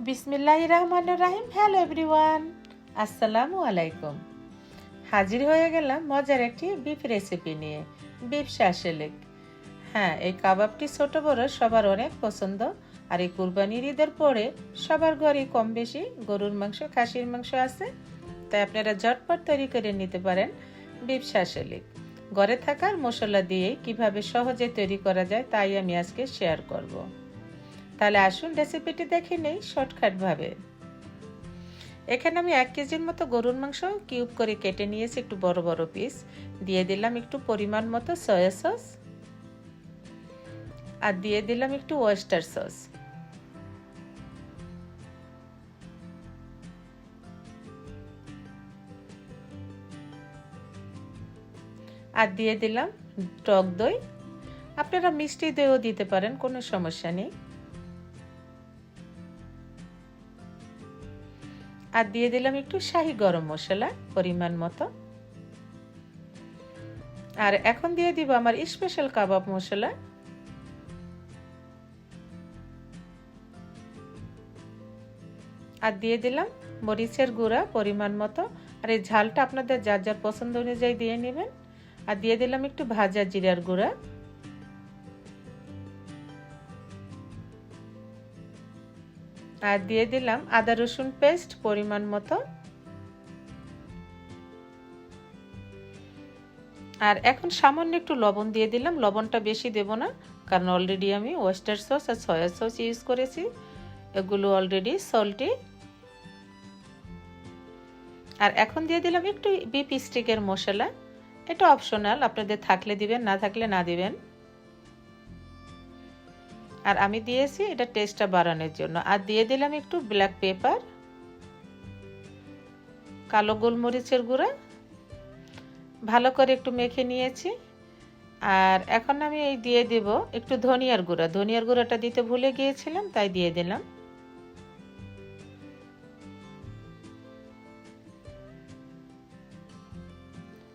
বিসমিল্লাহ রহমান রাহিম। Hello everyone আসসালামু আলাইকুম। হাজির হয়ে গেলাম মজার একটি বিফ রেসিপি নিয়ে। Beef shashlik. হ্যাঁ এই কাবাবটি ছোট, বড়, সবার অনেক পছন্দ। আর এই কুরবানির ঈদের পরে সবার ঘরে কম বেশি গরুর মাংস, খাসির মাংস আছে। তাই আপনারা ঝটপট তৈরি করে নিতে পারেন বিফ শাসেলিক। ঘরে থাকার মশলা দিয়ে কীভাবে সহজে তৈরি করা যায় তাই আমি আজকে শেয়ার করব। তাহলে আসুন রেসিপিটি দেখে নেই শর্টকাটভাবে এখানে আমি এক কেজির মতো গরুর মাংস কিউব করে কেটে নিয়েছি, একটু বড় বড় পিস দিয়ে দিলাম একটু পরিমাণ মতো সয়া সস আর দিয়ে দিলাম একটু ওয়েস্টার সস আর দিয়ে দিলাম টক দই। আপনারা মিষ্টি দইও দিতে পারেন, কোনো সমস্যা নেই। আর দিয়ে দিলাম একটু শাহি গরম মশলা পরিমাণ মতো। আর এখন দিয়ে দিব আমার স্পেশাল কাবাব মশলা। আর দিয়ে দিলাম মরিচের গুঁড়া পরিমাণ মতো। আর এই ঝালটা আপনাদের যার যার পছন্দ অনুযায়ী দিয়ে নেবেন। আর দিয়ে দিলাম একটু ভাজা জিরার গুঁড়া। আর দিয়ে দিলাম আদা রসুন পেস্ট পরিমাণ মতো। আর এখন সামান্য একটু লবণ দিয়ে দিলাম। লবণটা বেশি দেব না, কারণ অলরেডি আমি ওয়েস্টার সস আর সয়া সস ইউজ করেছি। এগুলো অলরেডি সল্টি আর এখন দিয়ে দিলাম একটু বিপ স্টিকের মশলা। এটা অপশনাল আপনাদের থাকলে দিবেন, না থাকলে না দিবেন। আর আমি দিয়েছি এটা টেস্টটা বাড়ানোর জন্য। আর দিয়ে দিলাম একটু ব্ল্যাক পেপার কালো গোলমরিচের গুঁড়া, ভালো করে একটু মেখে নিয়েছি। আর এখন আমি এই দিয়ে দেব একটু ধনিয়ার গুঁড়া। ধনিয়ার গুঁড়াটা দিতে ভুলে গিয়েছিলাম, তাই দিয়ে দিলাম।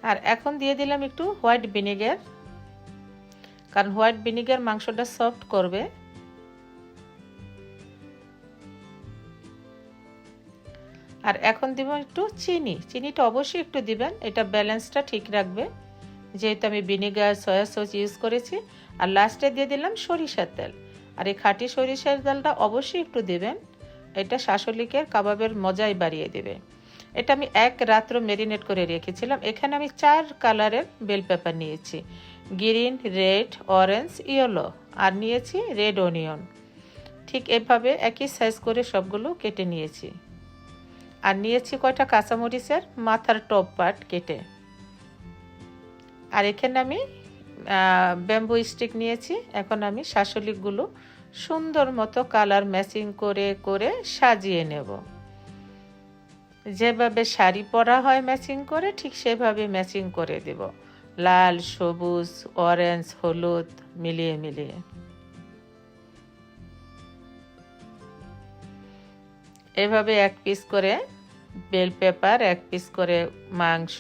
আর এখন দিয়ে দিলাম একটু হোয়াইট ভিনেগার কারণ হোয়াইট ভিনেগার মাংসটা সফট করবে। আর এখন দিব একটু চিনি। চিনিটা অবশ্যই একটু দিবেন। এটা ব্যালেন্সটা ঠিক রাখবে। যেহেতু আমি ভিনেগার, সয়া সস ইউজ করেছি। আর লাস্টে দিয়ে দিলাম সরিষার তেল। আর এই খাঁটি সরিষার তেলটা অবশ্যই একটু দেবেন। এটা শাসলিকের কাবাবের মজাই বাড়িয়ে দেবে। এটা আমি এক রাত্র মেরিনেট করে রেখেছিলাম। এখানে আমি চার কালারের বেল পেপার নিয়েছি। গ্রিন, রেড, অরেঞ্জ, ইয়েলো, আর নিয়েছি রেড অনিয়ন। ঠিক এভাবে একই সাইজ করে সবগুলো কেটে নিয়েছি। আর নিয়েছি কয়টা কাঁচামরিচের মাথার টপ পার্ট কেটে। আর এখানে আমি ব্যাম্বু স্টিক নিয়েছি। এখন আমি শাসলিকগুলো সুন্দর মতো কালার ম্যাচিং করে করে সাজিয়ে নেব। যেভাবে শাড়ি পরা হয় ম্যাচিং করে, ঠিক সেভাবে ম্যাচিং করে দেব। লাল, সবুজ অরেঞ্জ হলুদ, মিলিয়ে মিলিয়ে। এভাবে এক পিস করে বেল পেপার এক পিস করে মাংস,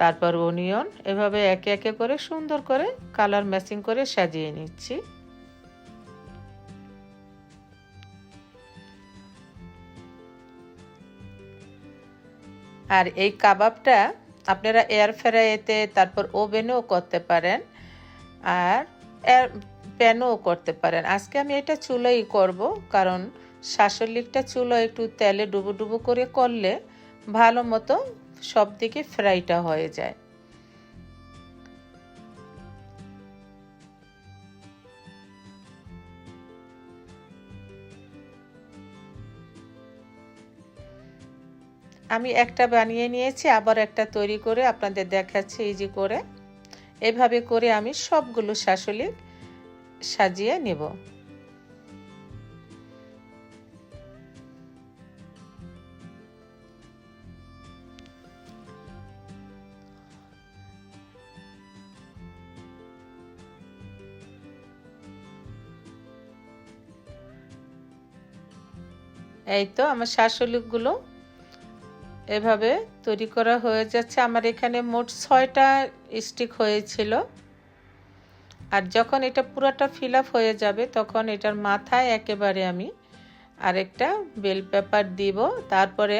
তারপর অনিয়ন এভাবে একে একে করে সুন্দর করে কালার ম্যাচিং করে সাজিয়ে নিচ্ছি। আর এই কাবাবটা আপনারা এয়ার ফ্রাইতে তারপর ওভেনও করতে পারেন আর এয়ার প্যানও করতে পারেন। আজকে আমি এটা চুলোই করব, কারণ শাসলিকটা চুলো একটু তেলে ডুবো ডুবো করে করলে ভালো মতো সব দিকে ফ্রাইটা হয়ে যায়। আমি একটা বানিয়ে নিয়েছি, আবার একটা তৈরি করে আপনাদের দেখাচ্ছি ইজি করে। এভাবে করে আমি সবগুলো শাসলিক সাজিয়ে নেব। এই তো আমার শাসলিকগুলো এভাবে তৈরি করা হয়ে যাচ্ছে। আমার এখানে মোট ছয়টা স্টিক হয়েছিল। আর যখন এটা পুরোটা ফিল হয়ে যাবে, তখন এটার মাথায় একেবারে আমি আরেকটা বেল পেপার দিব। তারপরে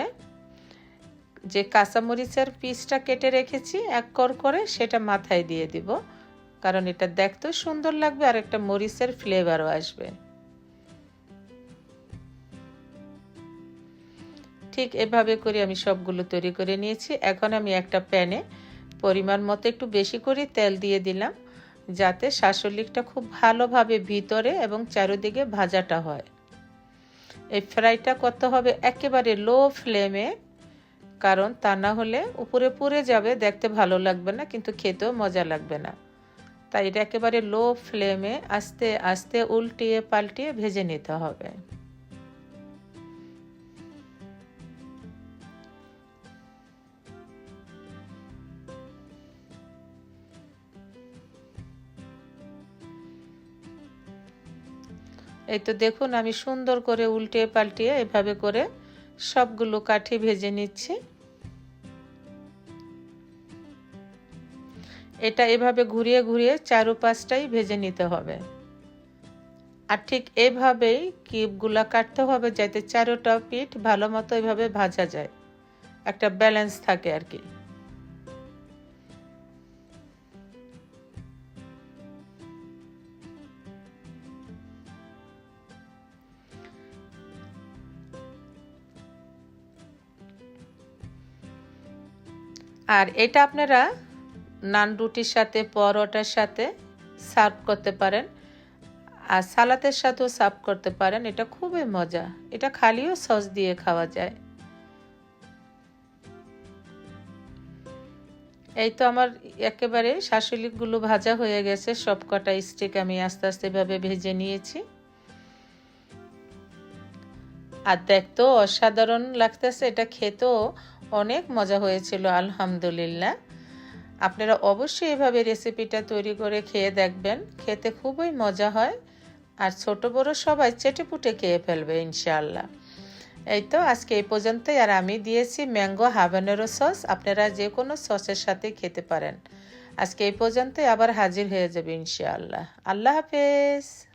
যে কাঁচামরিচের পিসটা কেটে রেখেছি এক কর করে, সেটা মাথায় দিয়ে দিব। কারণ এটা দেখতেও সুন্দর লাগবে আর একটা মরিচের ফ্লেভারও আসবে। ঠিক এভাবে করে আমি সবগুলো তৈরি করে নিয়েছি। এখন আমি একটা প্যানে পরিমাণ মতো একটু বেশি করে তেল দিয়ে দিলাম, যাতে শাসলিকটা খুব ভালোভাবে ভিতরে এবং চারিদিকে ভাজাটা হয়। এই ফ্রাইটা করতে হবে একেবারে লো ফ্লেমে, কারণ তা না হলে উপরে পুড়ে যাবে, দেখতে ভালো লাগবে না, কিন্তু খেতেও মজা লাগবে না। তাই এটা একেবারে লো ফ্লেমে আস্তে আস্তে উল্টিয়ে পাল্টিয়ে ভেজে নিতে হবে। এই তো দেখুন, আমি সুন্দর করে উল্টে পাল্টিয়ে এভাবে করে সবগুলো কাঠি ভেজে নিচ্ছি। এটা এভাবে ঘুরিয়ে ঘুরিয়ে চারু পাঁচটাই ভেজে নিতে হবে। আর ঠিক এভাবেই কিপগুলা কাটতে হবে যাতে চারোটা পিঠ ভালো মতো এভাবে ভাজা যায়। একটা ব্যালেন্স থাকে আর কি। আর এটা আপনারা নান রুটির সাথে, পরোটার সাথে সার্ভ করতে পারেন। আর সালাতের সাথেও সার্ভ করতে পারেন। এটা খুবই মজা। এটা খালিও সস দিয়ে খাওয়া যায়। এই তো আমার একেবারে শাশুলিকগুলো ভাজা হয়ে গেছে। সব কটা স্টিক আমি আস্তে আস্তে ভাবে ভেজে নিয়েছি। আর দেখতেও অসাধারণ লাগতেছে। এটা খেতেও অনেক মজা হয়েছিল, আলহামদুলিল্লাহ। আপনারা অবশ্যই এভাবে রেসিপিটা তৈরি করে খেয়ে দেখবেন, খেতে খুবই মজা হয়, আর ছোট বড় সবাই চেটে পুটে খেয়ে ফেলবে, ইনশাআল্লাহ। এই তো, আজকে এই পর্যন্তই, আর আমি দিয়েছি ম্যাঙ্গো হাবানেরো সস, আপনারা যে কোনো সসের সাথে খেতে পারেন। আজকে এই পর্যন্তই, আবার হাজির হয়ে যাবে, ইনশাআল্লাহ। আল্লাহ হাফেজ।